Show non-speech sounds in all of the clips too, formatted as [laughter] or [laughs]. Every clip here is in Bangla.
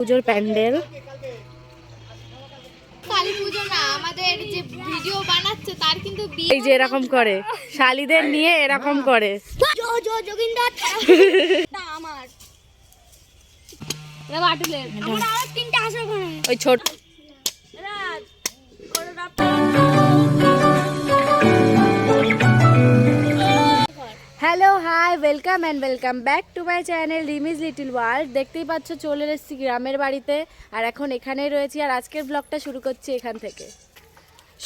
পুজোর প্যান্ডেল। যে ভিডিও বানাচ্ছে তার কিন্তু বিয়ে এই যে এরকম করে। শালিদের নিয়ে এরকম করে। জো জো hello hi welcome and welcome back to my channel Rimi's little world. দেখতেই পাচ্ছ চলে এসেছি গ্রামের বাড়িতে আর এখন এখানেই রয়েছি আর আজকের ব্লগটা শুরু করছি এখান থেকে।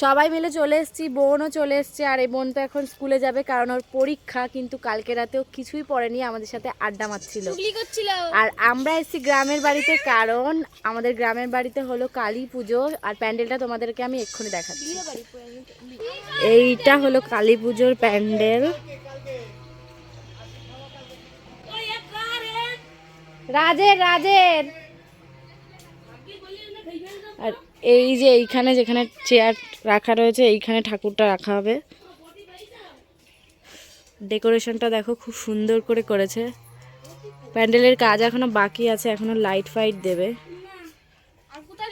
সবাই মিলে চলে এসেছি বোনও চলে এসছে আর এই বোন তো এখন স্কুলে যাবে কারণ ওর পরীক্ষা কিন্তু কালকে রাতেও কিছুই পড়েনি আমাদের সাথে আড্ডা মারছিল। আর আমরা এসেছি গ্রামের বাড়িতে কারণ আমাদের গ্রামের বাড়িতে হলো কালী পুজো আর প্যান্ডেলটা তোমাদেরকে আমি এক্ষুনি দেখাচ্ছি। এইটা হলো কালী পুজোর প্যান্ডেল। রাজের রাজের। আর এই যে এইখানে যেখানে চেয়ার রাখা রয়েছে এইখানে ঠাকুরটা রাখা হবে। ডেকোরেশনটা দেখো খুব সুন্দর করে করেছে। প্যান্ডেলের কাজ এখনও বাকি আছে এখনও লাইট ফাইট দেবে।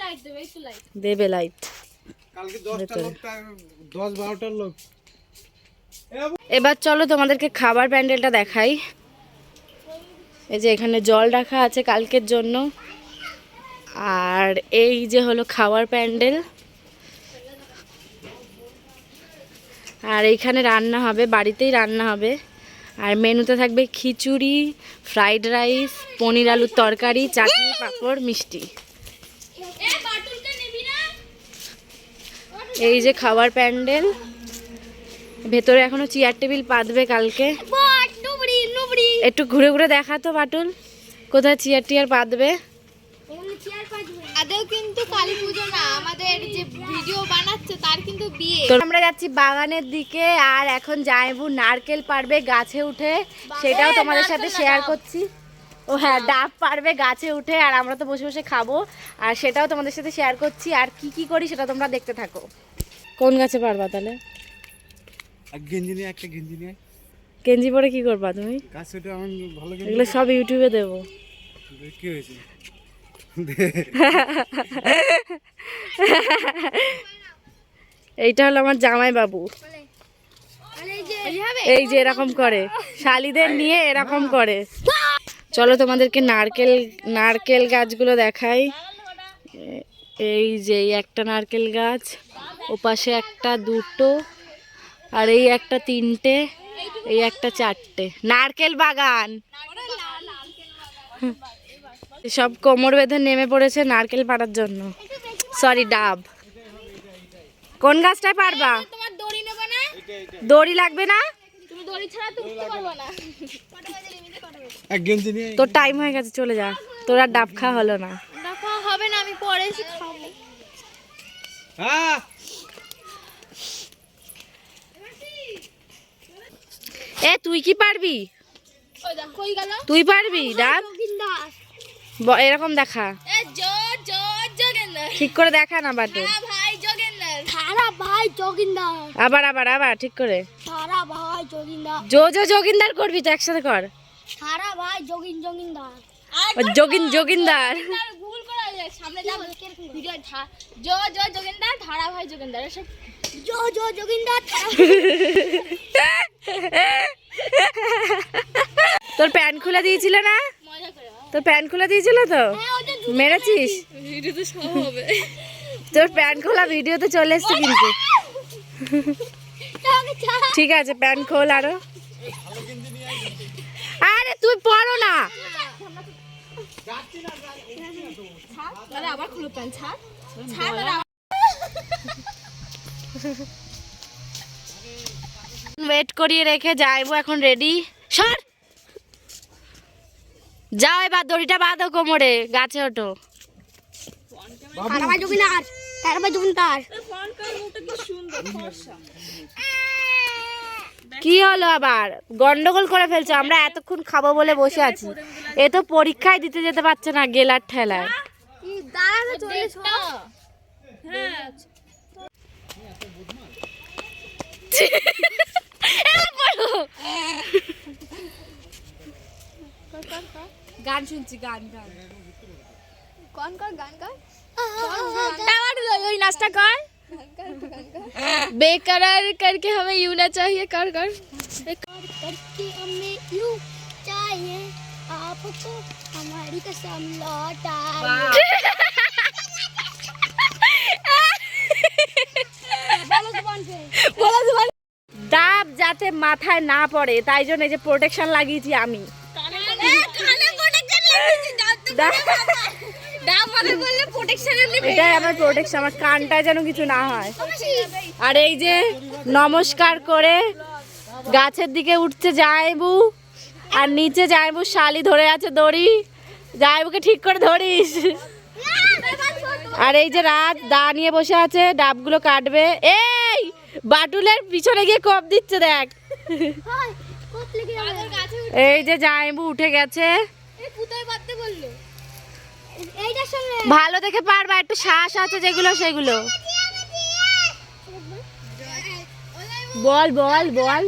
লাইট দেবে লাইট এবার চলো তোমাদেরকে খাবার প্যান্ডেলটা দেখাই। এই যে এখানে জল রাখা আছে কালকের জন্য। আর এই যে হলো খাওয়ার প্যান্ডেল। আর এইখানে রান্না হবে, বাড়িতেই রান্না হবে। আর মেনুতে থাকবে খিচুড়ি, ফ্রাইড রাইস, পনির আলুর তরকারি, চাটনি, পাঁপড়, মিষ্টি। এই যে খাবার প্যান্ডেল। ভেতরে এখনও চেয়ার টেবিল পাতবে কালকে। একটু ঘুরে ঘুরে দেখাতো বাটুল। কোথায় চেয়ার টিয়ার পাতবে আদেও কিন্তু কালী পুজো না আমাদের যে ভিডিও বানাচ্ছে তার কিন্তু বিয়ে। আমরা যাচ্ছি বাগানের দিকে আর এখন জায়বু নারকেল পারবে গাছে উঠে। সেটাও তোমাদের সাথে শেয়ার করছি। ও হ্যাঁ ডাব পারবে গাছে উঠে আর আমরা তো বসে বসে খাব। আর সেটাও তোমাদের সাথে শেয়ার করছি। আর কি কি করি সেটা তোমরা দেখতে থাকো। কোন গাছে পারবা তাহলে? গেঞ্জি নিয়ে একটা গেঞ্জি নিয়ে। গেঞ্জি পরে কি করবা তুমি? এগুলো সব ইউটিউবে দেবো। কি হয়েছে। এইটা হলো আমার জামাই বাবু এই যে এরকম করে। শালিদের নিয়ে এরকম করে। চলো তোমাদেরকে নারকেল নারকেল গাছগুলো দেখাই। এই যে একটা নারকেল গাছ ওপাশে একটা দুটো আর এই একটা তিনটে। এই একটা চারটে। নারকেল বাগান। সব কোমর বেঁধে নেমে পড়েছে নারকেল পাড়ার জন্য। সরি ডাব। কোন গাছটায় পারবা? দড়ি নেবে না দড়ি লাগবে না? তুমি দড়ি ছাড়া তো উঠতে পারবে না এক গেঞ্জি নিয়ে তোর টাইম হয়ে গেছে চলে যা। তোর আর ডাব খাওয়া হলো না। হবে না আমি পরে খাব। এ তুই কি পারবি? ওই দেখো কই গেল? তুই পারবি এরকম দেখা। ঠিক করে দেখা না বাটু। আবার আবার আবার ঠিক করে। জো জো যোগিন্দার করবি তো একসাথে কর। যোগিন যোগিন্দার সামনে যা জো জো যোগেন্দার ধারা ভাই যোগেন্দার সব জো জো যোগিন্দার তোর প্যান্ট খুলে দিয়েছিল না? তোর প্যান্ট খুলে দিয়েছিল তো? হ্যাঁ মেরেছিস? ভিডিও তো সব হবে। তোর প্যান্ট খোলা ভিডিওতে চলে এসছে কিন্তু। ঠিক আছে প্যান্ট খোল আরও। আরে তুই পড়ো না। আবার খুলো প্যান্ট ছাড়। ছাড় দাদা ওয়েট করিয়ে রেখে যাইবো এখন রেডি সর! যাও এবার দড়িটা বাঁধো কোমরে গাছে ওঠো। কি হলো আবার? গন্ডগোল করে ফেলছো আমরা এতক্ষণ খাব বলে বসে আছি। এ তো পরীক্ষায় দিতে যেতে পারছে না গেলার ঠেলায়। গান শুনছি গান গান कौन कर गान कर टावर ওই নাচটা কর बेकरार करके हमें यूं ना चाहिए कर कर करके हमें यूं चाहिए आपको हमारी कसम लौटाइए যাতে মাথায় না পড়ে তাই জন্য এই যে প্রোটেকশন লাগিয়েছি আমি। ডাব- এটাই আমার প্রোটেকশন আমার কানটায় যেন কিছু না হয়। আর এই যে নমস্কার করে গাছের দিকে উঠছে জায়বু আর নিচে জায়বু শালি ধরে আছে দড়ি। জায়বুকে ঠিক করে ধরিস। আর এই যে রাত দা নিয়ে বসে আছে ডাবগুলো কাটবে। এই বাটুলের পিছনে গিয়ে কপ দিচ্ছে দেখ। এই যে জায়বু উঠে গেছে। ভালো দেখে পারবা একটু শ্বাস আছে যেগুলো সেগুলো। বল বল বল।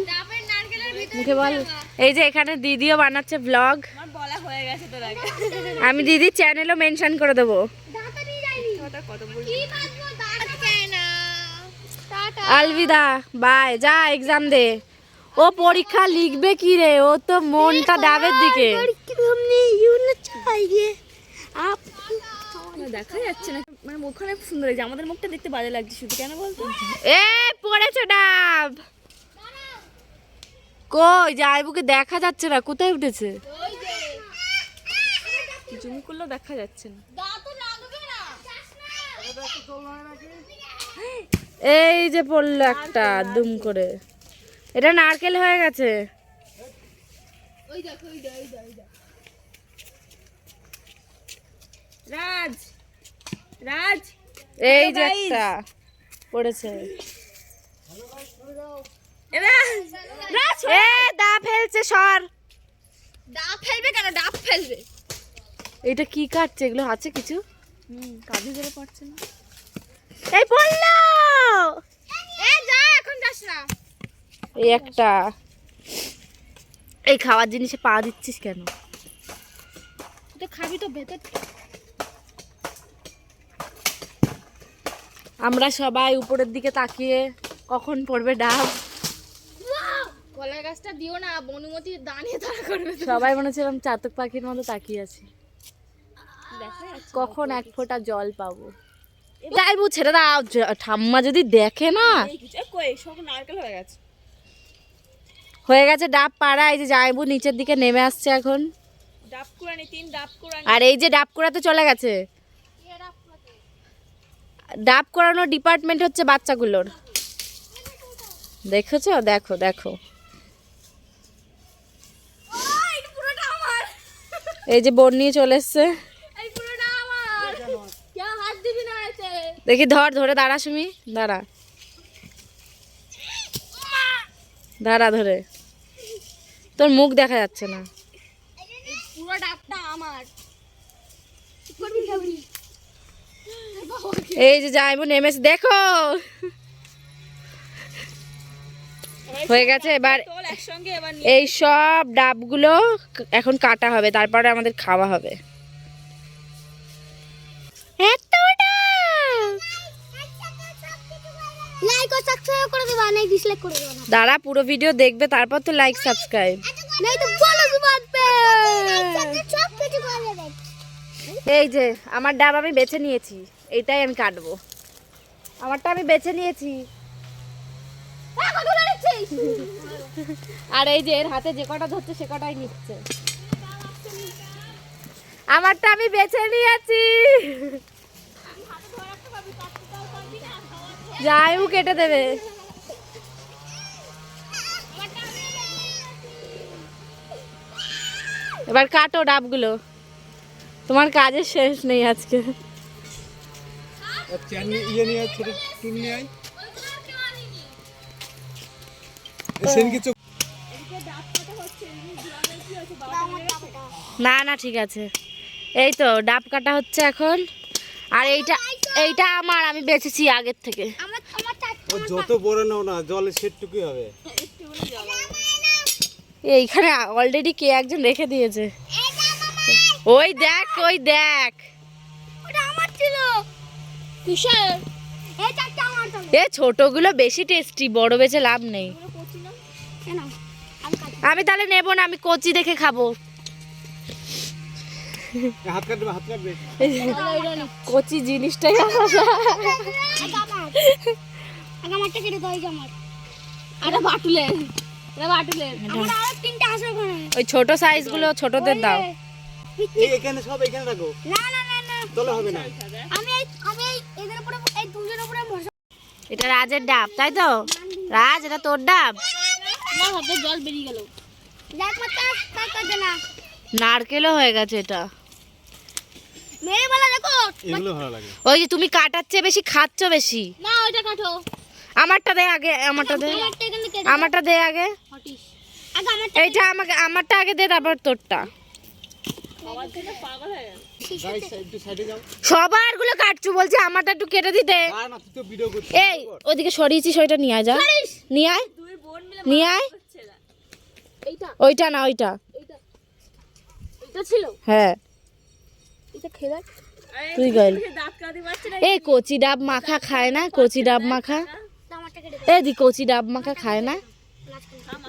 মুখে বল। এই যে এখানে দিদিও বানাচ্ছে ব্লগ আমি দিদির চ্যানেলও মেনশন করে দেবো। ঢাকা দিয়ে যাইনি কি বাজবো ঢাকা না টাটা [laughs] আলবিদা বাই যা এক্সাম দে। ও পরীক্ষা লিখবে কি রে? ও তো মনটা ডাবের দিকে। দেখা যাচ্ছে না। মানে সুন্দর আমাদের মুখটা দেখতে লাগছে কেন বলতো? এ ডাব। কই দেখা যাচ্ছে না কোথায় উঠেছে? দেখা যাচ্ছে না। এই যে পড়ল একটা দুম করে। এটা নারকেল হয়ে গেছে। রাজ রাজ এই যে একটা পড়েছে। এ দা ফেলছে সর। ফেলবে কেন? ডাব ফেলবে। এটা কি কাটছে? এগুলো আছে কিছু? হুম কাজু পারছে না। এই পড়ল! এই একটা। এই খাওয়ার জিনিসে পা দিচ্ছিস কেন? তো খাবি তো ভেতর। আমরা সবাই উপরের দিকে তাকিয়ে কখন পড়বে ডাব? কলা গাছটা দিও না বনুমতি দাঁড়িয়ে তারা করবে। সবাই মনে হচ্ছে এরকম চাতক পাখির মতো তাকিয়ে আছি। কখন এক ফোঁটা জল পাবো? যাইবো ছেড়ে দাও ঠাম্মা যদি দেখে না হয়ে গেছে। হয়ে গেছে ডাব পাড়া এই যে যাইবো নিচের দিকে নেমে আসছে এখন। ডাব কুড়ানি তিন ডাব কুড়ানি। আর এই যে ডাব করাতে চলে গেছে। ডাব করানোর ডিপার্টমেন্ট হচ্ছে বাচ্চাগুলোর। দেখেছ? দেখো দেখো। এই যে বোন নিয়ে চলে এসছে এই পুরোটা আমার কে হাত দিবি না এতে দেখি ধর ধরে দাঁড়া সুমি দাঁড়া। দাঁড়া ধরে। তোর মুখ দেখা যাচ্ছে না। পুরো ডাবটা আমার। এই যে যাইবো নেমেছে দেখো। হয়ে গেছে এবার এই সব ডাবগুলো এখন কাটা হবে তারপরে আমাদের খাওয়া হবে। এত ডিসলাইক করে না। দাঁড়া পুরো ভিডিও দেখবে তারপর তো লাইক সাবস্ক্রাইব নাই তো ফলো এই যে আমার ডাব আমি বেছে নিয়েছি এটাই আমি কাটবো। আমারটা আমি বেছে নিয়েছি। আর এই যে এর হাতে যে কটা ধরছে সে কটাই নিচ্ছে। আমারটা আমি বেছে নিয়েছি। যাই কেটে দেবে। এবার কাটো ডাবগুলো। তোমার কাজের শেষ নেই আজকে। নিয়ে- ইয়ে না না ঠিক আছে। এই তো ডাব কাটা হচ্ছে এখন। আর এইটা এইটা আমার আমি বেঁচেছি আগের থেকে। যত বড় নাও না জলের সেটটুকুই হবে। এইখানে অলরেডি কে একজন রেখে দিয়েছে। ওই দেখ ওই দেখ। এ ছোটগুলো বেশি টেস্টি বড় বেছে লাভ নেই। আমি তাহলে নেব না আমি কচি দেখে খাব। এ, হাত কাটবে হাত কাটবে। কচি জিনিসটাই [laughs] আমার বাটুলে। এটা বাটুলে আমার আরও তিনটা আছে। ওখানে ওই ছোট সাইজগুলো ছোটদের দাও। এখানে সব এখানে রাখো। না না না না। তলে হবে না। আমি আমি এদের উপরে এই দুজনের উপরে এটা রাজের ডাব তাই তো? রাজ এটা তোর ডাব? না ভাবতে জল বেরিয়ে গেল। দেখ মাত্র কাজ না। নারকেলও হয়ে গেছে এটা। মেরে বলা দেখো। এগুলো ভালো লাগে। ওই যে তুমি কাটার চেয়ে বেশি খাচ্ছ বেশি। না ওইটা কাটো। আমারটা দে আগে আমারটা দে। আমারটা দে আগে। হটিস। আগে আমারটা এইটা আমাকে আমারটা আগে দে তারপর তোরটা। গাইস একটু সাইডে সবারগুলো কাটছু বলছি আমারটা একটু কেটে দিতে আর না তুই তো ভিডিও করছিস। এই ওদিকে সরিয়েছিস ওইটা নিয়ে আয় যা। নিয়ে আয়। নিয়ে আয়। ওইটা না ওইটা। ছিল? হ্যাঁ। তুই গেল। এই কচি ডাব মাখা খায় না কচি ডাব মাখা আমারটা এই দি কচি ডাব মাখা খায় না?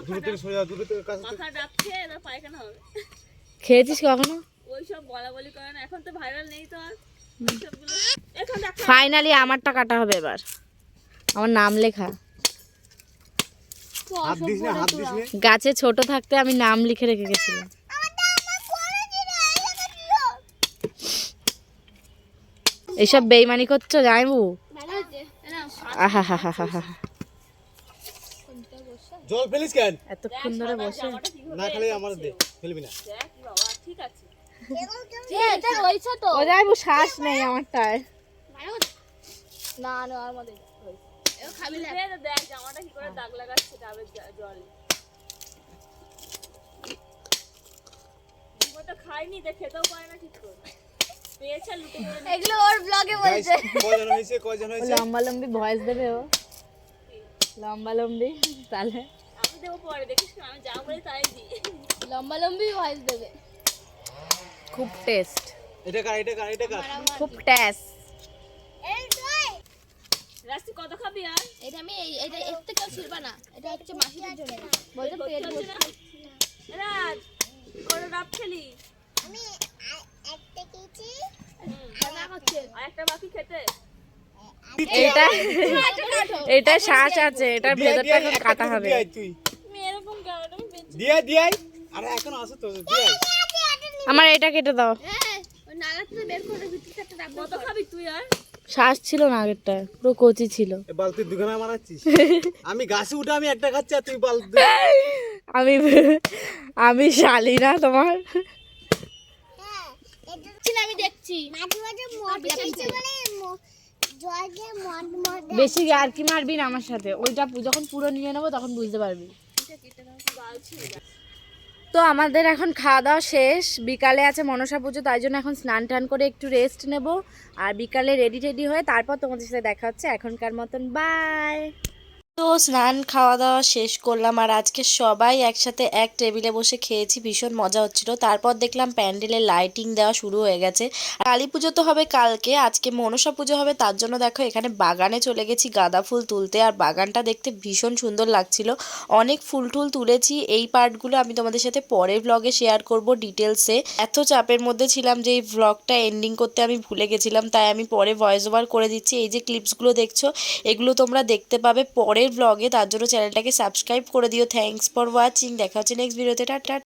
দূরে থেকে সরে দূরে থেকে কাছে থেকে- মাথা ডাকছে এবার পায়খানা হবে। খেয়েছিস কখনো? ওইসব বলা বলি করে না এখন তো ভাইরাল নেই তো আর। সবগুলো এখন দেখ ফাইনালি আমারটা কাটা হবে এবার। আমার নাম লেখা। গাছে ছোট থাকতে আমি নাম লিখে রেখে গেছিলাম। এইসব বেইমানি করছ জানবু আহা হা হা হা হা জল ফেলিস কেন? এতক্ষণ ধরে বসে। না খেলে আমার দে ফেলবি না। বাবা ঠিক আছে। এটা রয়েছে তো? ও যাইবু শ্বাস নেই আমারটায়। ভালো না না আর মধ্যে খাবি না। দেখ জামাটা কি করে দাগ লাগাচ্ছে ডাবের জল তো খাইনি দেখ খেতেও পারে না ঠিক করে পেয়েছে আর লুটে করে এগুলো ওর ব্লগে গাইস কয়জন হয়েছে কয়জন হয়েছে? লম্বা লম্বি ভয়েস দেবে ও। লম্বা লম্বি তাহলে। আমি দেবো পরে দেখিস আমি যা বলি তাই দিই লম্বা লম্বি ভয়েস দেবে। খুব টেস্ট এটা কার এটা কার এটা কার? খুব টেস্ট রাস্তি কত খাবি আর? এটা আমি এই এটা এর থেকে ছিলবা না। এটা হচ্ছে মাসিদের জন্য। বলতে পেট না। রাজ কত ডাব খেলি? আর একটা খেতে এটা এটা শ্বাস আছে এটার ভেতরটা এখন কাটা হবে। দিয়ে দিয়ে আরে এখন আসো তো দিয়ে আমার এটা কেটে দাও। শ্বাস ছিল না আগেরটা পুরো কচি ছিল। এ বালতির দুখানা মারাচ্ছিস [laughs] আমি গাছে উঠে আমি একটা খাচ্ছি আর তুই বালতি আমি আমি শালি না তোমার। আমি দেখছি। মাঝে মাঝে বেশি আর কি মারবি না আমার সাথে? ওইটা যখন পুরো নিয়ে নেব তখন বুঝতে পারবি। তো আমাদের এখন খাওয়া দাওয়া শেষ। বিকালে আছে মনসা পুজো তাই জন্য এখন স্নান টান করে একটু রেস্ট নেব। আর বিকালে রেডি টেডি হয়ে তারপর তোমাদের সাথে দেখা হচ্ছে। এখনকার মতন বাই তো স্নান খাওয়া দাওয়া শেষ করলাম আর আজকে সবাই একসাথে এক টেবিলে বসে খেয়েছি, ভীষণ মজা হচ্ছিল। তারপর দেখলাম প্যান্ডেলে লাইটিং দেওয়া শুরু হয়ে গেছে। কালী পুজো তো হবে কালকে, আজকে মনসা পুজো হবে, তার জন্য দেখো এখানে বাগানে চলে গেছি, গাঁদা ফুল তুলতে। আর বাগানটা দেখতে ভীষণ সুন্দর লাগছিল। অনেক ফুল টুল তুলেছি, এই পার্টগুলো আমি তোমাদের সাথে পরের ব্লগে শেয়ার করব ডিটেলসে এত চাপের মধ্যে ছিলাম যে এই ব্লগটা এন্ডিং করতে আমি ভুলে গেছিলাম, তাই আমি পরে ভয়েস ওভার করে দিচ্ছি। এই যে ক্লিপসগুলো দেখছ, এগুলো তোমরা দেখতে পাবে পরের ব্লগে তার জন্য চ্যানেলটাকে সাবস্ক্রাইব করে দিও। থ্যাংকস ফর ওয়াচিং দেখা হচ্ছে নেক্সট ভিডিওতে টাটা